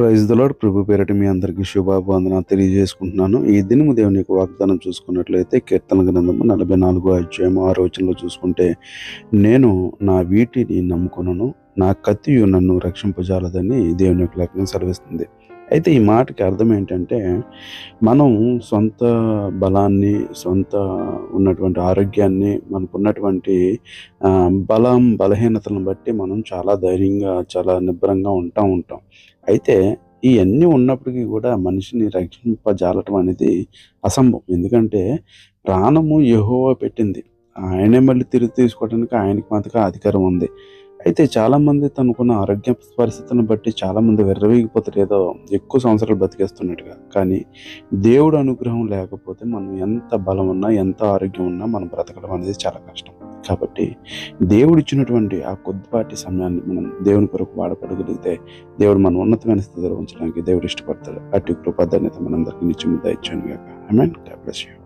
Praise the Lord ప్రభు పేరటి మీ అందరికీ శుభాభివందన తెలియజేసుకుంటున్నాను. ఈ దినము దేవుని యొక్క వాగ్దానం చూసుకున్నట్లయితే కీర్తన గ్రంథము నలభై నాలుగో అధ్యాయం ఆ వచనంలో చూసుకుంటే నేను నా వీటిని నమ్ముకును నా కత్తియు నన్ను రక్షింపజాలదని దేవుని యొక్క లేఖనం సెలవిస్తుంది. అయితే ఈ మాటకి అర్థం ఏంటంటే మనం సొంత బలాన్ని సొంత ఉన్నటువంటి ఆరోగ్యాన్ని మనకు ఉన్నటువంటి బలం బలహీనతలను బట్టి మనం చాలా ధైర్యంగా చాలా నిబ్బరంగా ఉంటా ఉంటాం. అయితే ఇవన్నీ ఉన్నప్పటికీ కూడా మనిషిని రక్షింపజాలటం అనేది అసంభవం. ఎందుకంటే ప్రాణము యెహోవా పెట్టింది. ఆయనే మళ్ళీ తిరిగి తీసుకోవడానికి ఆయనకి మాత్రమే అధికారం ఉంది. అయితే చాలామంది తనకున్న ఆరోగ్య పరిస్థితులను బట్టి చాలా మంది వెర్రవీగిపోతారు. ఏదో ఎక్కువ సంవత్సరాలు బతికేస్తున్నట్టుగా. కానీ దేవుడు అనుగ్రహం లేకపోతే మనం ఎంత బలం ఉన్నా ఎంత ఆరోగ్యం ఉన్నా మనం బ్రతకడం అనేది చాలా కష్టం. కాబట్టి దేవుడు ఇచ్చినటువంటి ఆ కొద్దిపాటి సమయాన్ని మనం దేవుని కొరకు వాడపడగలిగితే దేవుడు మన ఉన్నతమైన స్థితిలో ఉంచడానికి దేవుడు ఇష్టపడతాడు. అటు కృపాధాన్యత మనందరికీ నిత్యం దయచాను కాక ఐ మీన్ యూ